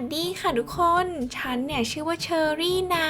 สดีค่ะทุกคน ฉันเนี่ยชื่อว่าเชอรี่นะ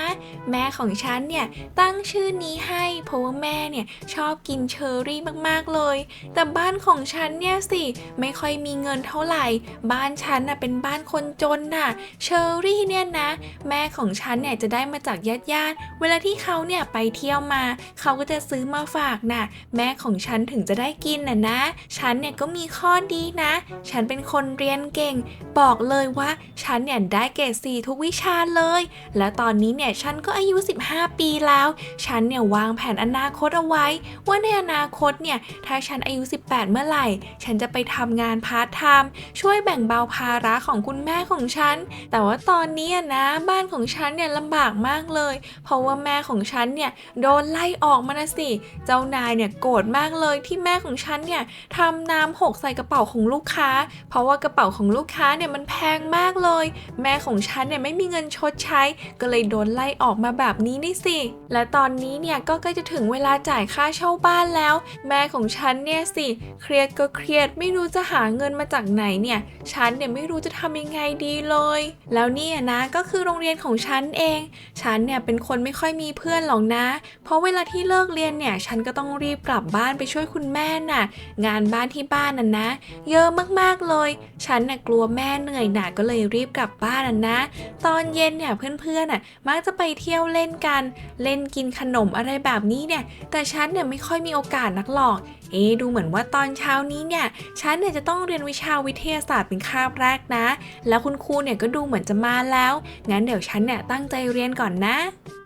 แม่ของฉันเนี่ยตั้งชื่อนี้ให้เพราะว่าแม่เนี่ยชอบกินเชอรี่มากๆเลย แต่บ้านของฉันเนี่ยสิไม่ค่อยมีเงินเท่าไหร่ บ้านฉันน่ะเป็นบ้านคนจนน่ะ เชอรี่เนี่ยนะ แม่ของฉันเนี่ยจะได้มาจากญาติญาติๆเวลาที่เขาเนี่ยไปเที่ยวมา เขาก็จะซื้อมาฝากน่ะ แม่ของฉันถึงจะได้กินน่ะนะ ฉันเนี่ยก็มีข้อดีนะ ฉันเป็นคนเรียนเก่ง บอกเลยว่าฉันเนี่ยได้เกรด4ทุกวิชาเลย และตอนนี้เนี่ยฉันก็อายุ 15 ปีแล้ว ฉันเนี่ยวางแผนอนาคตเอาไว้ ว่าในอนาคตเนี่ยถ้าฉันอายุ 18 เมื่อไหร่ ฉันจะไปทำงานพาร์ทไทม์ช่วยแบ่งเบาภาระของคุณแม่ของฉัน แต่ว่าตอนนี้นะบ้านของฉันเนี่ยลำบากมากเลย เพราะว่าแม่ของฉันเนี่ยโดนไล่ออกมานะสิ เจ้านายเนี่ยโกรธมากเลยที่แม่ของฉันเนี่ยทำน้ำหกใส่กระเป๋าของลูกค้า เพราะว่ากระเป๋าของลูกค้าเนี่ยมันแพงมากเลยแม่ของฉันเนี่ยไม่มีเงินชดใช้ ก็เลยโดนไล่ออกมาแบบนี้นี่สิ และตอนนี้เนี่ยก็ใกล้จะถึงเวลาจ่ายค่าเช่าบ้านแล้ว แม่ของฉันเนี่ยสิ เครียดก็เครียดไม่รู้จะหาเงินมาจากไหนเนี่ย ฉันเนี่ยไม่รู้จะทำยังไงดีเลย แล้วเนี่ยนะก็คือโรงเรียนของฉันเอง ฉันเนี่ยเป็นคนไม่ค่อยมีเพื่อนหรอกนะ เพราะเวลาที่เลิกเรียนเนี่ยฉันก็ต้องรีบกลับบ้านไปช่วยคุณแม่น่ะ งานบ้านที่บ้านน่ะนะ เยอะมากๆเลย ฉันน่ะกลัวแม่เหนื่อยหน่ะก็เลยรีบกลับบ้านนะ ตอนเย็นเนี่ยเพื่อนๆน่ะมักจะไปเที่ยวเล่นกัน เล่นกินขนมอะไรแบบนี้เนี่ย แต่ฉันเนี่ยไม่ค่อยมีโอกาสนักหรอก เอ๊ดูเหมือนว่าตอนเช้านี้เนี่ย ฉันเนี่ยจะต้องเรียนวิชาวิทยาศาสตร์เป็นคาบแรกนะ แล้วคุณครูเนี่ยก็ดูเหมือนจะมาแล้ว งั้นเดี๋ยวฉันเนี่ยตั้งใจเรียนก่อนนะ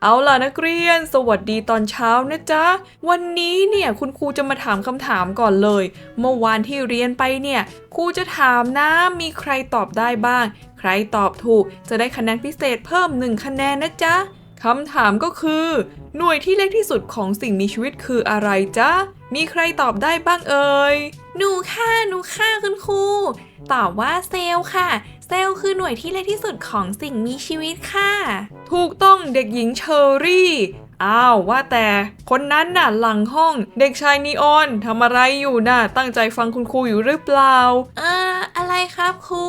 เอาล่ะนักเรียน สวัสดีตอนเช้านะจ๊ะ วันนี้เนี่ยคุณครูจะมาถามคำถามก่อนเลย เมื่อวานที่เรียนไปเนี่ยครูจะถามนะมีใครตอบได้บ้าง ใครตอบถูกจะได้คะแนนพิเศษเพิ่มหนึ่งคะแนนนะจ๊ะคำถามก็คือ หน่วยที่เล็กที่สุดของสิ่งมีชีวิตคืออะไรจ๊ะ มีใครตอบได้บ้างเอ่ย หนูค่ะ หนูค่ะคุณครู ตอบว่าเซลล์ค่ะ เซลล์คือหน่วยที่เล็กที่สุดของสิ่งมีชีวิตค่ะ ถูกต้องเด็กหญิงเชอรี่ อ้าวว่าแต่คนนั้นน่ะหลังห้องเด็กชายนีออนทำอะไรอยู่น่ะตั้งใจฟังคุณครูอยู่หรือเปล่า เอ่อ อะไรครับครู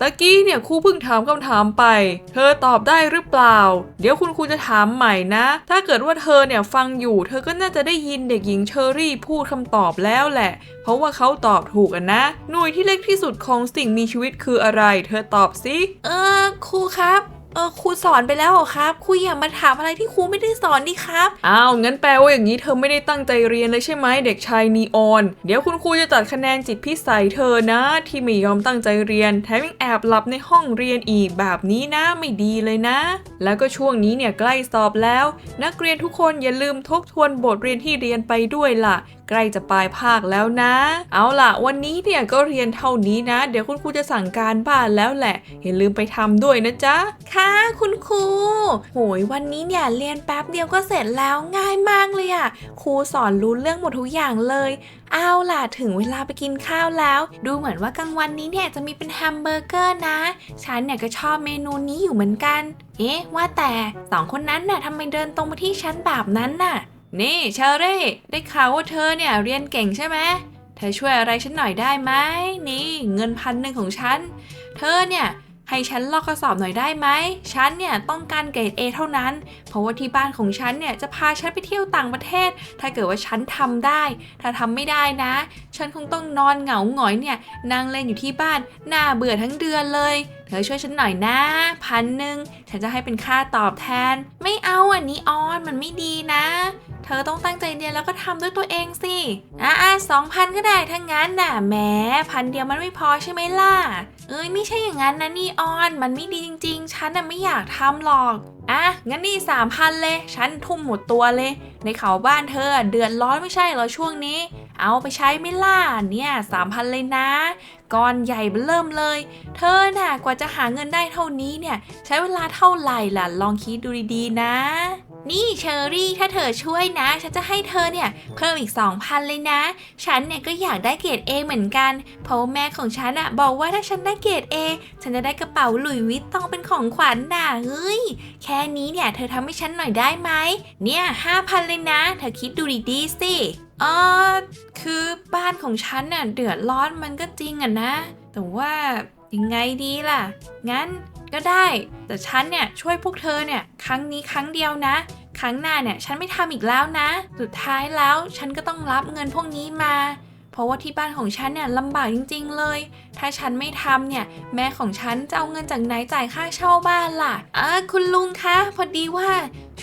ตะกี้เนี่ยครูเพิ่งถามคำถามไป เธอตอบได้หรือเปล่า เดี๋ยวคุณครูจะถามใหม่นะ ถ้าเกิดว่าเธอเนี่ยฟังอยู่ เธอก็น่าจะได้ยินเด็กหญิงเชอรี่พูดคำตอบแล้วแหละ เพราะว่าเขาตอบถูกอะนะ หน่วยที่เล็กที่สุดของสิ่งมีชีวิตคืออะไร เธอตอบสิ เออครูครับ เออครูสอนไปแล้วเหรอครับครูอย่ามาถามอะไรที่ครูไม่ได้สอนดิครับ อ้าวงั้นแปลว่าอย่างนี้เธอไม่ได้ตั้งใจเรียนเลยใช่ไหมเด็กชายนีออน เดี๋ยวคุณครูจะตัดคะแนนจิตพิสัยเธอนะ ที่ไม่ยอมตั้งใจเรียน แถมยังแอบหลับในห้องเรียนอีกแบบนี้นะไม่ดีเลยนะ แล้วก็ช่วงนี้เนี่ยใกล้สอบแล้ว นักเรียนทุกคนอย่าลืมทบทวนบทเรียนที่เรียนไปด้วยล่ะใกล้จะปลายภาคแล้วนะ เอาล่ะ วันนี้เนี่ยก็เรียนเท่านี้นะ เดี๋ยวคุณครูจะสั่งการบ้านแล้วแหละ อย่าลืมไปทำด้วยนะจ๊ะ ค่ะ คุณครู โหย วันนี้เนี่ยเรียนแป๊บเดียวก็เสร็จแล้วง่ายมากเลยอะครูสอนรู้เรื่องหมดทุกอย่างเลย เอาล่ะ ถึงเวลาไปกินข้าวแล้ว ดูเหมือนว่ากลางวันนี้เนี่ยจะมีเป็นแฮมเบอร์เกอร์นะ ฉันเนี่ยก็ชอบเมนูนี้อยู่เหมือนกัน เอ๊ะ ว่าแต่สองคนนั้นน่ะทำไมเดินตรงมาที่ฉันแบบนั้นน่ะ นี่เชอรี่ได้ข่าวว่าเธอเนี่ยเรียนเก่งใช่ไหมเธอช่วยอะไรฉันหน่อยได้ไหมนี่เงินพันหนึ่งของฉัน เธอเนี่ยให้ฉันลอกข้อสอบหน่อยได้ไหม ฉันเนี่ยต้องการเกรด A เท่านั้น เพราะว่าที่บ้านของฉันเนี่ยจะพาฉันไปเที่ยวต่างประเทศ ถ้าเกิดว่าฉันทำได้ ถ้าทำไม่ได้นะ ฉันคงต้องนอนเหงาหงอยเนี่ยนั่งเล่นอยู่ที่บ้านน่าเบื่อทั้งเดือนเลย เธอช่วยฉันหน่อยนะพันหนึ่งฉันจะให้เป็นค่าตอบแทน ไม่เอาอันนี้ออนมันไม่ดีนะ เธอต้องตั้งใจเรียนแล้วก็ทำด้วยตัวเองสิ อะอะสองพันก็ได้ถ้างั้นน่ะแหมพันเดียวมันไม่พอใช่ไหมล่ะ เอ้ยไม่ใช่อย่างนั้นนะนี่ออน มันไม่ดีจริง ๆ ฉันน่ะไม่อยากทำหรอก อะงั้นนี่สามพันเลย ฉันทุ่มหมดตัวเลย ในเขาบ้านเธอเดือดร้อนไม่ใช่เหรอช่วงนี้ เอาไปใช้ไม่ล่ะเนี่ยสามพันเลยนะก้อนใหญ่เริ่มเลย เธอน่ะกว่าจะหาเงินได้เท่านี้เนี่ย ใช้เวลาเท่าไหร่ล่ะลองคิดดูดีๆนะ นี่เชอรี่ถ้าเธอช่วยนะ ฉันจะให้เธอเนี่ยเพิ่มอีก 2,000 เลยนะ ฉันเนี่ยก็อยากได้เกรด A เหมือนกัน เพราะแม่ของฉันอะบอกว่าถ้าฉันได้เกรด A ฉันจะได้กระเป๋าหลุยส์วิตตองเป็นของขวัญน่ะเฮ้ย แค่นี้เนี่ยเธอทำให้ฉันหน่อยได้ไหม เนี่ย5,000 เลยนะ เธอคิดดูดีๆสิอ๋อคือบ้านของฉันเนี่ยเดือดร้อนมันก็จริงอะนะ แต่ว่ายังไงดีล่ะ งั้น ก็ได้ แต่ฉันเนี่ยช่วยพวกเธอเนี่ยครั้งนี้ครั้งเดียวนะ ครั้งหน้าเนี่ยฉันไม่ทำอีกแล้วนะ สุดท้ายแล้วฉันก็ต้องรับเงินพวกนี้มา เพราะว่าที่บ้านของฉันเนี่ยลำบากจริง ๆ เลย ถ้าฉันไม่ทำเนี่ย แม่ของฉันจะเอาเงินจากไหนจ่ายค่าเช่าบ้านล่ะอ่าคุณลุงคะพอดีว่า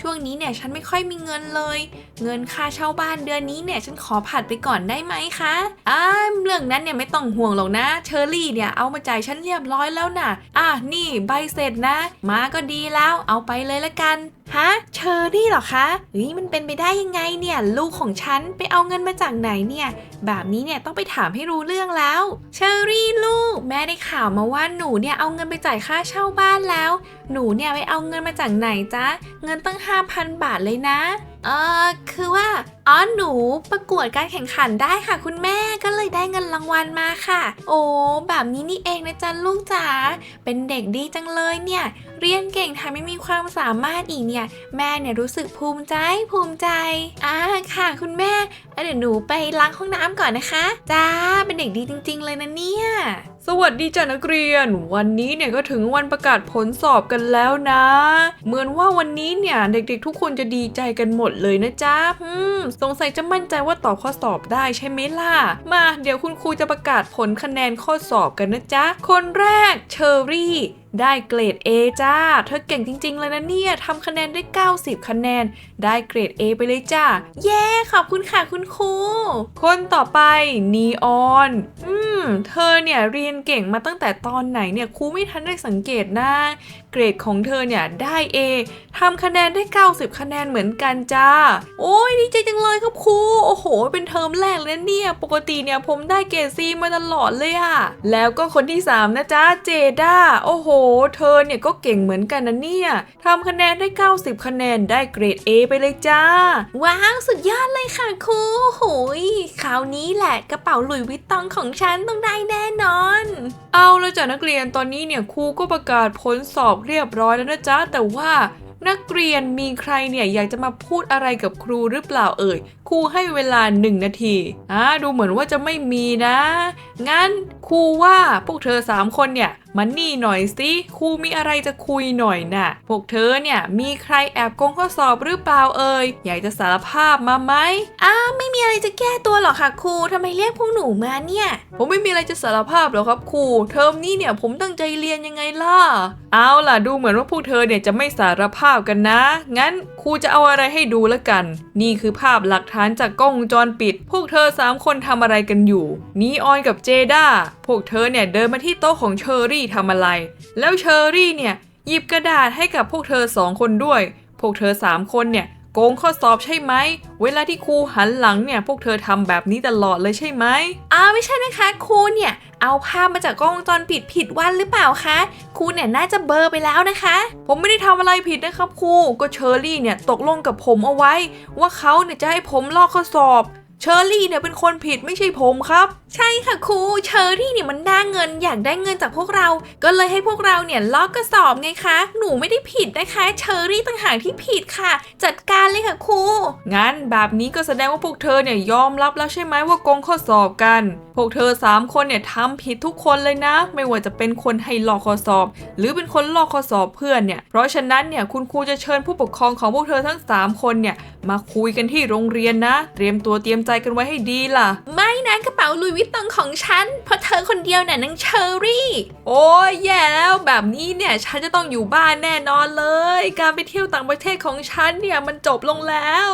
ช่วงนี้เนี่ยฉันไม่ค่อยมีเงินเลย เงินค่าเช่าบ้านเดือนนี้เนี่ยฉันขอผัดไปก่อนได้ไหมคะอ่าเรื่องนั้นเนี่ยไม่ต้องห่วงหรอกนะเชอรี่เนี่ยเอามาจ่ายฉันเรียบร้อยแล้วน่ะ อะนี่ใบเสร็จนะ มาก็ดีแล้วเอาไปเลยละกันฮะเชอรี่เหรอคะเฮ้ยมันเป็นไปได้ยังไงเนี่ย ลูกของฉันไปเอาเงินมาจากไหนเนี่ย แบบนี้เนี่ยต้องไปถามให้รู้เรื่องแล้วเชอรี่ลูกแม่ได้ข่าวมาว่าหนูเนี่ยเอาเงินไปจ่ายค่าเช่าบ้านแล้ว หนูเนี่ยไปเอาเงินมาจากไหนจ๊ะ เงินตั้ง 5,000 บาทเลยนะ เออคือว่าอ๋อหนูประกวดการแข่งขันได้ค่ะ คุณแม่ก็เลยได้เงินรางวัลมาค่ะ โอ้แบบนี้นี่เองนะจ๊ะลูกจ๋าเป็นเด็กดีจังเลยเนี่ย เรียนเก่งแถมไม่มีความสามารถอีกเนี่ย แม่เนี่ยรู้สึกภูมิใจภูมิใจอ่าค่ะ คุณแม่เดี๋ยวหนูไปล้างห้องน้ำก่อนนะคะ จ้าเป็นเด็กดีจริง ๆ เลยนะเนี่ย สวัสดีจ้ะนักเรียน วันนี้เนี่ยก็ถึงวันประกาศผลสอบกันแล้วนะ เหมือนว่าวันนี้เนี่ยเด็กๆ ทุกคนจะดีใจกันหมดเลยนะจ๊ะอืมสงสัยจะมั่นใจว่าตอบข้อสอบได้ใช่ไหมล่ะ มาเดี๋ยวคุณครูจะประกาศผลคะแนนข้อสอบกันนะจ๊ะ คนแรกเชอรี่ ได้เกรด A จ้า เธอเก่งจริง ๆ เลยนะเนี่ยทำคะแนนได้ 90 คะแนน ได้เกรด A ไปเลยจ้า เย้ ขอบคุณค่ะคุณครู คนต่อไปนีออน อืม เธอเนี่ยเรียนเก่งมาตั้งแต่ตอนไหนเนี่ยครูไม่ทันได้สังเกตนะ เกรดของเธอเนี่ยได้ A ทำคะแนนได้ 90 คะแนนเหมือนกันจ้า โอ้ยดีใจจังเลยครับครู โอ้โห เป็นเทอมแรกเลยนะเนี่ย ปกติเนี่ยผมได้เกรด C มาตลอดเลยอะแล้วก็คนที่ 3 นะจ๊ะเจด้า โอ้โห เธอเนี่ยก็เก่งเหมือนกันนะเนี่ยทำคะแนนได้ 90 คะแนนได้เกรด A ไปเลยจ้า ว้าวสุดยอดเลยค่ะครูโหยคราวนี้แหละกระเป๋าหลุยส์วิตตองของฉันต้องได้แน่นอน เอาแล้วจ้ะนักเรียนตอนนี้เนี่ยครูก็ประกาศผลสอบเรียบร้อยแล้วนะจ๊ะ แต่ว่านักเรียนมีใครเนี่ยอยากจะมาพูดอะไรกับครูหรือเปล่าเอ่ย ครูให้เวลาหนึ่งนาทีอ่าดูเหมือนว่าจะไม่มีนะ งั้นครูว่าพวกเธอสามคนเนี่ยมานี่หน่อยสิครูมีอะไรจะคุยหน่อยน่ะ พวกเธอเนี่ยมีใครแอบโกงข้อสอบหรือเปล่าเอ่ย อยากจะสารภาพมาไหมอ้าวไม่มีอะไรจะแก้ตัวหรอกค่ะครูทำไมเรียกพวกหนูมาเนี่ย ผมไม่มีอะไรจะสารภาพหรอกครับครู เทอมนี้เนี่ยผมตั้งใจเรียนยังไงล่ะ เอาล่ะดูเหมือนว่าพวกเธอเนี่ยจะไม่สารภาพกันนะ งั้นครูจะเอาอะไรให้ดูละกัน นี่คือภาพหลักฐานจากกล้องวงจรปิด พวกเธอสามคนทำอะไรกันอยู่ นีออนกับเจด้า พวกเธอเนี่ยเดินมาที่โต๊ะของเชอรี่ทำอะไร แล้วเชอรี่เนี่ยหยิบกระดาษให้กับพวกเธอสองคนด้วย พวกเธอสามคนเนี่ย โกงข้อสอบใช่ไหม เวลาที่ครูหันหลังเนี่ย พวกเธอทำแบบนี้ตลอดเลยใช่ไหมอ้าวไม่ใช่นะคะครูเนี่ย เอาภาพมาจากกล้องวงจรปิดผิดวันหรือเปล่าคะ ครูเนี่ยน่าจะเบลอร์ไปแล้วนะคะ ผมไม่ได้ทำอะไรผิดนะครับครู ก็เชอรี่เนี่ยตกลงกับผมเอาไว้ ว่าเขาเนี่ยจะให้ผมลอกข้อสอบ เชอรี่เนี่ยเป็นคนผิดไม่ใช่ผมครับ ใช่ค่ะครูเชอรี่เนี่ยมันได้เงินอยากได้เงินจากพวกเรา ก็เลยให้พวกเราเนี่ยลอกกระสอบไงคะ หนูไม่ได้ผิดนะคะ เชอรี่ต่างหากที่ผิดค่ะ จัดการเลยค่ะครูงั้นแบบนี้ก็แสดงว่าพวกเธอเนี่ยยอมรับแล้วใช่ไหมว่าโกงข้อสอบกันพวกเธอสามคนเนี่ยทำผิดทุกคนเลยนะ ไม่ว่าจะเป็นคนให้ลอกข้อสอบ หรือเป็นคนลอกข้อสอบเพื่อนเนี่ย เพราะฉะนั้นเนี่ยคุณครูจะเชิญผู้ปกครองของพวกเธอทั้งสามคนเนี่ยมาคุยกันที่โรงเรียนนะ เตรียมตัวเตรียมใจกันไว้ให้ดีล่ะ ไม่นะกระเป๋าลุยวิตตองของฉันเพราะเธอคนเดียวน่ะนางเชอรี่ โอ้ยแย่แล้วแบบนี้เนี่ยฉันจะต้องอยู่บ้านแน่นอนเลย การไปเที่ยวต่างประเทศของฉันเนี่ยมันจบลงแล้ว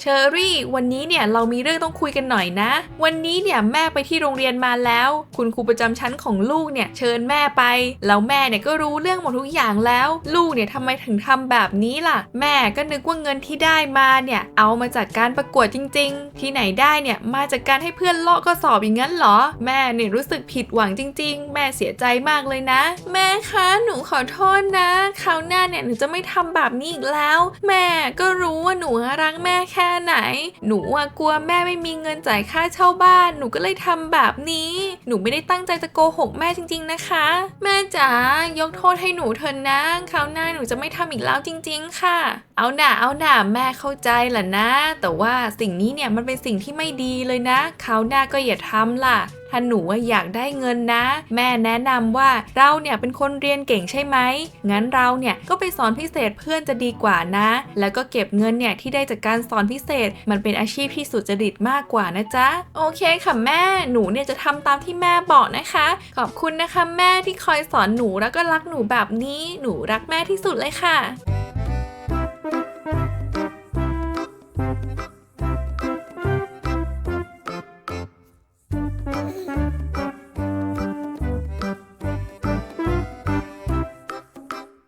เชอรี่ วันนี้เนี่ยเรามีเรื่องต้องคุยกันหน่อยนะ วันนี้เนี่ยแม่ไปที่โรงเรียนมาแล้ว คุณครูประจำชั้นของลูกเนี่ยเชิญแม่ไป แล้วแม่เนี่ยก็รู้เรื่องหมดทุกอย่างแล้ว ลูกเนี่ยทำไมถึงทำแบบนี้ล่ะ แม่ก็นึกว่าเงินที่ได้มาเนี่ยเอามาจากการประกวดจริง ๆ ที่ไหนได้เนี่ยมาจากการให้เพื่อนเลอกข้อสอบอย่างนั้นเหรอ แม่เนี่ยรู้สึกผิดหวังจริง ๆ แม่เสียใจมากเลยนะ แม่คะหนูขอโทษนะคราวหน้าเนี่ยหนูจะไม่ทำแบบนี้อีกแล้ว แม่ก็รู้ว่าหนูรักแม่แค่ไหน หนูกลัวแม่ไม่มีเงินจ่ายค่าเช่าบ้าน หนูก็เลยทำแบบนี้ หนูไม่ได้ตั้งใจจะโกหกแม่จริง ๆนะคะ แม่จ๋ายกโทษให้หนูเถอะนะคราวหน้าหนูจะไม่ทำอีกแล้วจริง ๆ ค่ะเอาหน่าเอาหน่าแม่เข้าใจแหละนะ แต่ว่าสิ่งนี้เนี่ยมันเป็นสิ่งที่ไม่ดีเลยนะคราวหน้าก็อย่าทำล่ะถ้าหนูอยากได้เงินนะ แม่แนะนำว่าเราเนี่ยเป็นคนเรียนเก่งใช่ไหมงั้นเราเนี่ยก็ไปสอนพิเศษเพื่อนจะดีกว่านะ แล้วก็เก็บเงินเนี่ยที่ได้จากการสอนพิเศษ มันเป็นอาชีพที่สุจริตมากกว่านะจ๊ะโอเคค่ะแม่หนูเนี่ยจะทำตามที่แม่บอกนะคะ ขอบคุณนะคะแม่ที่คอยสอนหนูแล้วก็รักหนูแบบนี้ หนูรักแม่ที่สุดเลยค่ะ